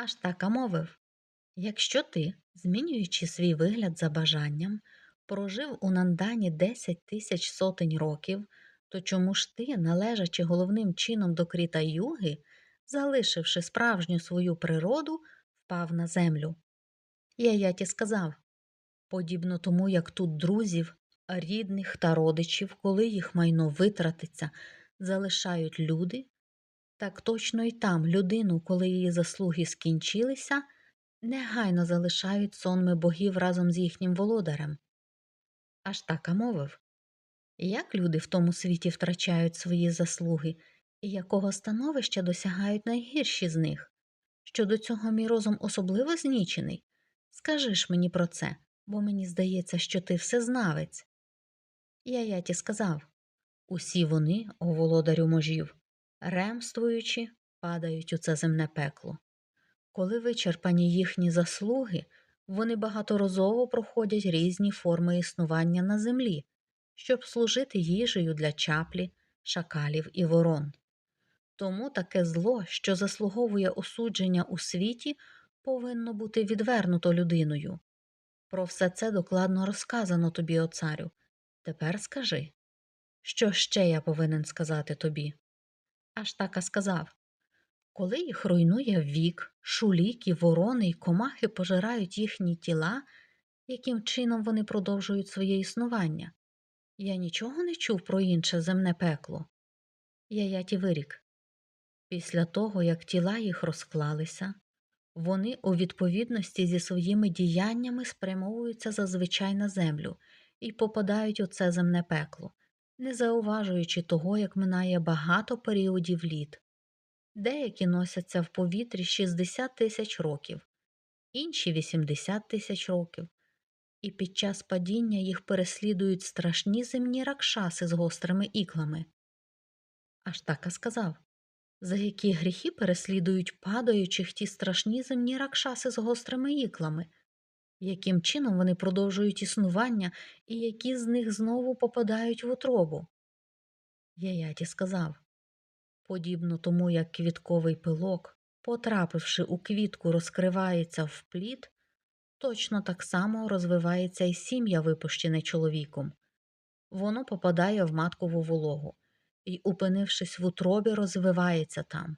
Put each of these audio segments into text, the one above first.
Аж така мовив Якщо ти, змінюючи свій вигляд за бажанням, прожив у Нандані 10 тисяч сотень років, то чому ж ти, належачи головним чином до кріта юги, залишивши справжню свою природу, впав на землю? Яяті сказав подібно тому, як тут друзів, рідних та родичів, коли їх майно витратиться, залишають люди, так точно і там людину, коли її заслуги скінчилися, негайно залишають сонми богів разом з їхнім володарем. Аж така мовив як люди в тому світі втрачають свої заслуги, і якого становища досягають найгірші з них? Що до цього мій розум особливо знічений? Скажи ж мені про це, бо мені здається, що ти всезнавець. Яяті сказав усі вони, о володарю можів, ремствуючи, падають у це земне пекло. Коли вичерпані їхні заслуги, вони багаторазово проходять різні форми існування на землі, щоб служити їжею для чаплі, шакалів і ворон. Тому таке зло, що заслуговує осудження у світі, повинно бути відвернуто людиною. Про все це докладно розказано тобі, о царю. Тепер скажи, що ще я повинен сказати тобі? Аж така сказав коли їх руйнує вік, шуліки, ворони й комахи пожирають їхні тіла, яким чином вони продовжують своє існування? Я нічого не чув про інше земне пекло. Яяті вирік. Після того, як тіла їх розклалися, вони у відповідності зі своїми діяннями спрямовуються зазвичай на землю і попадають у це земне пекло, не зауважуючи того, як минає багато періодів літ. Деякі носяться в повітрі 60 тисяч років, інші 80 тисяч років, і під час падіння їх переслідують страшні земні ракшаси з гострими іклами. Аж така сказав за які гріхи переслідують падаючих ті страшні земні ракшаси з гострими іклами, яким чином вони продовжують існування і які з них знову попадають в утробу? Яяті сказав подібно тому, як квітковий пилок, потрапивши у квітку, розкривається в плід, точно так само розвивається і сім'я, випущене чоловіком. Воно попадає в маткову вологу і, упинившись в утробі, розвивається там.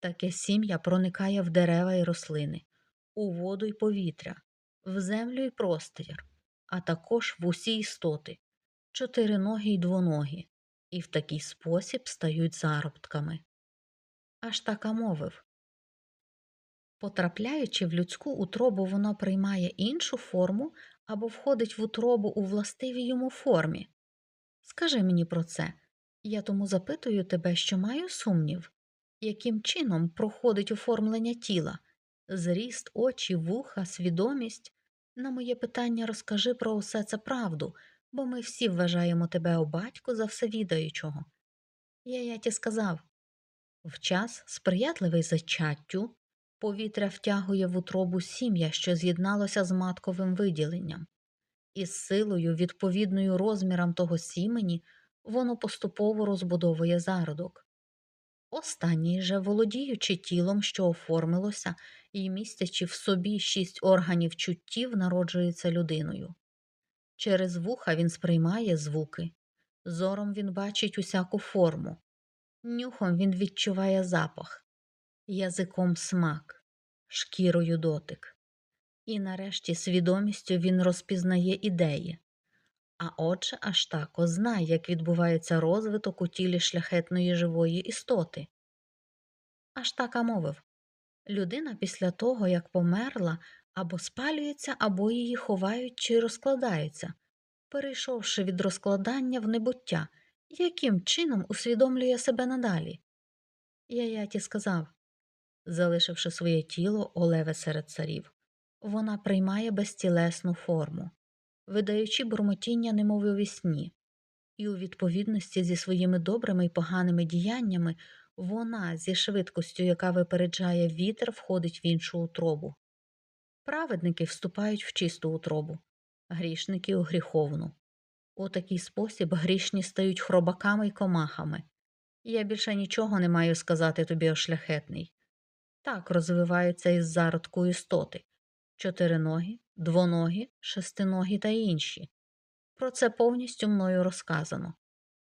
Таке сім'я проникає в дерева і рослини, у воду й повітря, в землю й простір, а також в усі істоти, чотириногі й двоногі, і в такий спосіб стають зародками. Аж така мовив Потрапляючи в людську утробу, воно приймає іншу форму або входить в утробу у властивій йому формі. Скажи мені про це, я тому запитую тебе, що маю сумнів, яким чином проходить оформлення тіла, зріст, очі, вуха, свідомість. На моє питання розкажи про усе це правду, бо ми всі вважаємо тебе о батьку за всевідаючого. Я яті сказав в час, сприятливий зачаттю, повітря втягує в утробу сім'я, що з'єдналося з матковим виділенням, і з силою, відповідною розмірам того сімені, воно поступово розбудовує зародок. Останній же, володіючи тілом, що оформилося, і містячи в собі шість органів чуттів, народжується людиною. Через вуха він сприймає звуки, зором він бачить усяку форму, нюхом він відчуває запах, язиком смак, шкірою дотик, і нарешті свідомістю він розпізнає ідеї. А отже, аж тако знає, як відбувається розвиток у тілі шляхетної живої істоти. Аж така мовив людина після того, як померла, або спалюється, або її ховають чи розкладаються, перейшовши від розкладання в небуття, яким чином усвідомлює себе надалі. Яяті сказав залишивши своє тіло олеве серед царів, вона приймає безтілесну форму видаючи бурмотіння, немов у вісні, і у відповідності зі своїми добрими і поганими діяннями вона зі швидкостю, яка випереджає вітер, входить в іншу утробу. Праведники вступають в чисту утробу, грішники у гріховну. У такий спосіб грішні стають хробаками й комахами. Я більше нічого не маю сказати тобі, о шляхетний. Так розвиваються із зародку істоти чотириногі, двоногі, шестиногі та інші. Про це повністю мною розказано.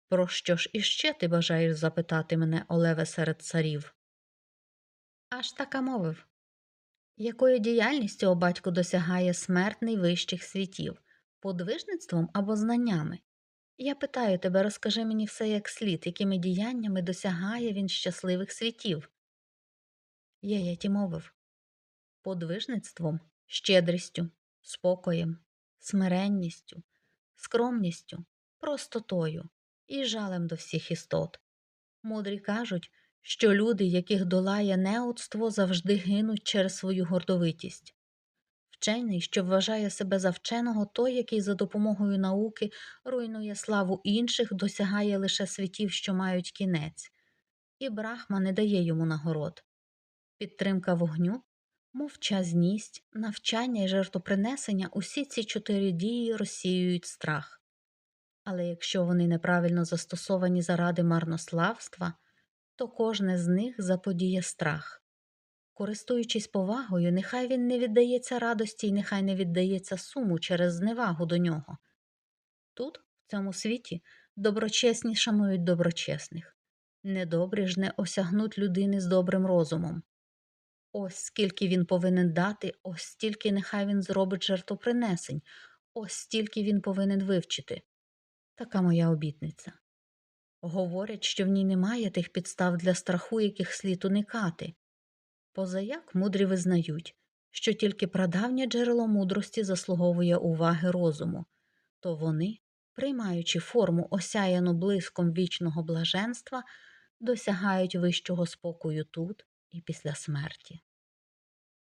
Про що ж іще ти бажаєш запитати мене, Олеве, серед царів? Аж така мовив. Якою діяльністю о батько досягає смертний вищих світів, подвижництвом або знаннями? Я питаю тебе, розкажи мені все як слід, якими діяннями досягає він щасливих світів. Єєті мовив подвижництвом, щедрістю, спокоєм, смиренністю, скромністю, простотою і жалем до всіх істот. Мудрі кажуть, що люди, яких долає неудство, завжди гинуть через свою гордовитість. Вчений, що вважає себе за вченого, той, який за допомогою науки руйнує славу інших, досягає лише світів, що мають кінець, і брахма не дає йому нагород. Підтримка вогню, мовчазність, навчання і жертвопринесення усі ці чотири дії розсіюють страх. Але якщо вони неправильно застосовані заради марнославства, то кожне з них заподіє страх. Користуючись повагою, нехай він не віддається радості і нехай не віддається суму через зневагу до нього. Тут, в цьому світі, доброчесні шанують доброчесних, недобрі ж не осягнуть людини з добрим розумом. Ось скільки він повинен дати, ось стільки нехай він зробить жертвопринесень, ось стільки він повинен вивчити. Така моя обітниця. Говорять, що в ній немає тих підстав для страху, яких слід уникати. Позаяк мудрі визнають, що тільки прадавнє джерело мудрості заслуговує уваги розуму, то вони, приймаючи форму осяяну блиском вічного блаженства, досягають вищого спокою тут і після смерті.